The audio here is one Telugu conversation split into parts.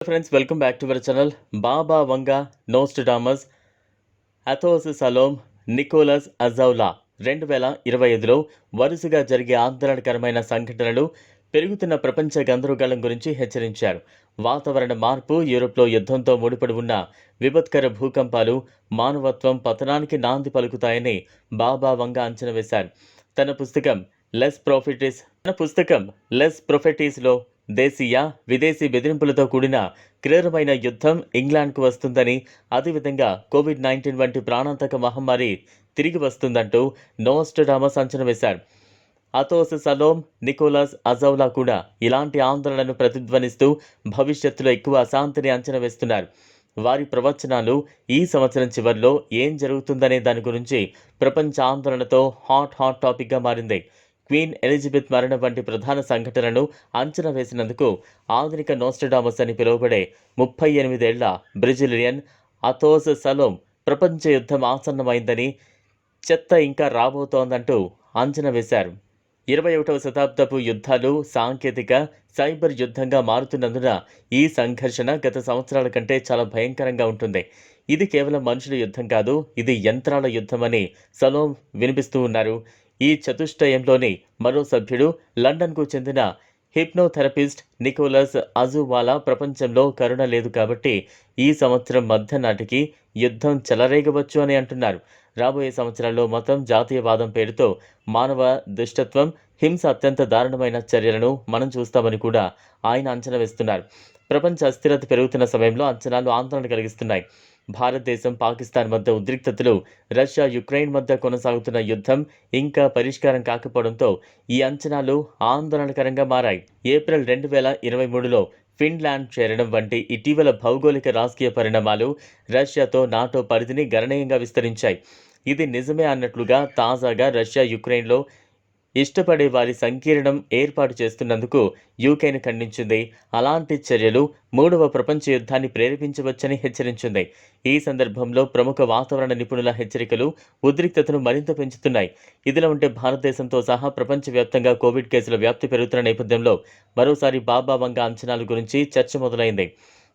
Friends welcome back to our channel Baba Vanga Nostradamus Athos Salome Nicolas Aujoulat రెండు వేల ఇరవై ఐదులో వరుసగా జరిగే ఆందోళనకరమైన సంఘటనలు పెరుగుతున్న ప్రపంచ గందరగోళం గురించి హెచ్చరించారు. వాతావరణ మార్పు యూరోప్లో యుద్ధంతో ముడిపడి ఉన్న విపత్కర భూకంపాలు మానవత్వం పతనానికి నాంది పలుకుతాయని బాబా వంగ అంచనా వేశారు. తన పుస్తకం లెస్ ప్రాఫిటీస్ తన పుస్తకం లెస్ ప్రొఫెటీస్లో దేశీయ విదేశీ బెదిరింపులతో కూడిన క్రూరమైన యుద్ధం ఇంగ్లాండ్కు వస్తుందని అదేవిధంగా కోవిడ్ నైన్టీన్ వంటి ప్రాణాంతక మహమ్మారి తిరిగి వస్తుందంటూ నోస్టడామస్ అంచనా వేశారు. అతోస్ సలోమ్ నికోలస్ అజౌలా కూడా ఇలాంటి ఆందోళనను ప్రతిధ్వనిస్తూ భవిష్యత్తులో ఎక్కువ అశాంతిని అంచనా వేస్తున్నారు. వారి ప్రవచనాలు ఈ సంవత్సరం చివరిలో ఏం జరుగుతుందనే దాని గురించి ప్రపంచ ఆందోళనతో హాట్ హాట్ టాపిక్గా మారింది. క్వీన్ ఎలిజబెత్ మరణం వంటి ప్రధాన సంఘటనను అంచనా వేసినందుకు ఆధునిక నోస్టడామస్ అని పిలువబడే ముప్పై ఎనిమిదేళ్ళ బ్రెజిలియన్ అథోస్ సలోమ్ ప్రపంచ యుద్ధం ఆసన్నమైందని చెత్త ఇంకా రాబోతోందంటూ అంచనా వేశారు. ఇరవై ఒకటవ శతాబ్దపు యుద్ధాలు సాంకేతిక సైబర్ యుద్ధంగా మారుతున్నందున ఈ సంఘర్షణ గత సంవత్సరాల కంటే చాలా భయంకరంగా ఉంటుంది. ఇది కేవలం మనుషుల యుద్ధం కాదు ఇది యంత్రాల యుద్ధమని సలోమ్ వినిపిస్తూ ఉన్నారు. ఈ చతుష్టయంలోని మరో సభ్యుడు లండన్కు చెందిన హిప్నోథెరపిస్ట్ నికోలస్ అజువాలా ప్రపంచంలో కరుణ లేదు కాబట్టి ఈ సంవత్సరం మధ్య నాటికి యుద్ధం చెలరేగవచ్చు అని అంటున్నారు. రాబోయే సంవత్సరాల్లో మతం జాతీయవాదం పేరుతో మానవ దుష్టత్వం హింస అత్యంత దారుణమైన చర్యలను మనం చూస్తామని కూడా ఆయన అంచనా వేస్తున్నారు. ప్రపంచ అస్థిరత పెరుగుతున్న సమయంలో అంచనాలు ఆందోళన కలిగిస్తున్నాయి. భారతదేశం పాకిస్తాన్ మధ్య ఉద్రిక్తతలు రష్యా యుక్రెయిన్ మధ్య కొనసాగుతున్న యుద్ధం ఇంకా పరిష్కారం కాకపోవడంతో ఈ అంచనాలు ఆందోళనకరంగా మారాయి. ఏప్రిల్ రెండు వేల ఇరవై మూడులో ఫిన్లాండ్ చేరడం వంటి ఇటీవల భౌగోళిక రాజకీయ పరిణామాలు రష్యాతో నాటో పరిధిని గణనీయంగా విస్తరించాయి. ఇది నిజమే అన్నట్లుగా తాజాగా రష్యా యుక్రెయిన్లో ఇష్టపడే వారి సంకీర్ణం ఏర్పాటు చేస్తున్నందుకు యూకేను ఖండించింది. అలాంటి చర్యలు మూడవ ప్రపంచ యుద్ధాన్ని ప్రేరేపించవచ్చని హెచ్చరించింది. ఈ సందర్భంలో ప్రముఖ వాతావరణ నిపుణుల హెచ్చరికలు ఉద్రిక్తతను మరింత పెంచుతున్నాయి. ఇదిలా ఉంటే భారతదేశంతో సహా ప్రపంచవ్యాప్తంగా కోవిడ్ కేసుల వ్యాప్తి పెరుగుతున్న నేపథ్యంలో మరోసారి బాబా వంగ అంచనాల గురించి చర్చ మొదలైంది.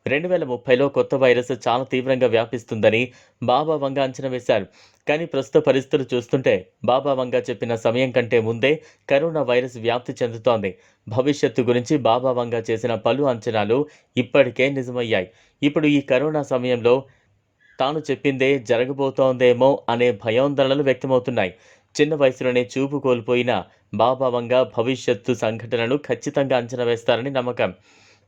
రెండు వేల ముప్పైలో కొత్త వైరస్ చాలా తీవ్రంగా వ్యాపిస్తుందని బాబా వంగ అంచనా వేశారు. కానీ ప్రస్తుత పరిస్థితులు చూస్తుంటే బాబా వంగ చెప్పిన సమయం కంటే ముందే కరోనా వైరస్ వ్యాప్తి చెందుతోంది. భవిష్యత్తు గురించి బాబా వంగ చేసిన పలు అంచనాలు ఇప్పటికే నిజమయ్యాయి. ఇప్పుడు ఈ కరోనా సమయంలో తాను చెప్పిందే జరగబోతోందేమో అనే భయాందోళనలు వ్యక్తమవుతున్నాయి. చిన్న వయసులోనే చూపు కోల్పోయిన బాబా వంగ భవిష్యత్తు సంఘటనను ఖచ్చితంగా అంచనా వేస్తారని నమ్మకం.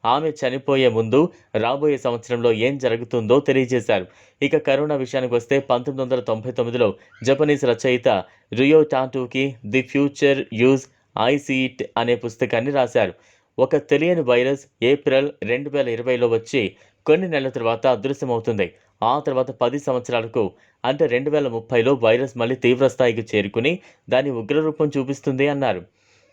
ఆమె చనిపోయే ముందు రాబోయే సంవత్సరంలో ఏం జరుగుతుందో తెలియజేశారు. ఇక కరోనా విషయానికి వస్తే పంతొమ్మిది వందల తొంభై తొమ్మిదిలో జపనీస్ రచయిత రియో టాటూకి ది ఫ్యూచర్ యూజ్ ఐసీట్ అనే పుస్తకాన్ని రాశారు. ఒక తెలియని వైరస్ ఏప్రిల్ రెండు వేల ఇరవైలో వచ్చి కొన్ని నెలల తర్వాత అదృశ్యమవుతుంది. ఆ తర్వాత పది సంవత్సరాలకు అంటే రెండు వేల ముప్పైలో వైరస్ మళ్ళీ తీవ్రస్థాయికి చేరుకుని దాని ఉగ్రరూపం చూపిస్తుంది అన్నారు.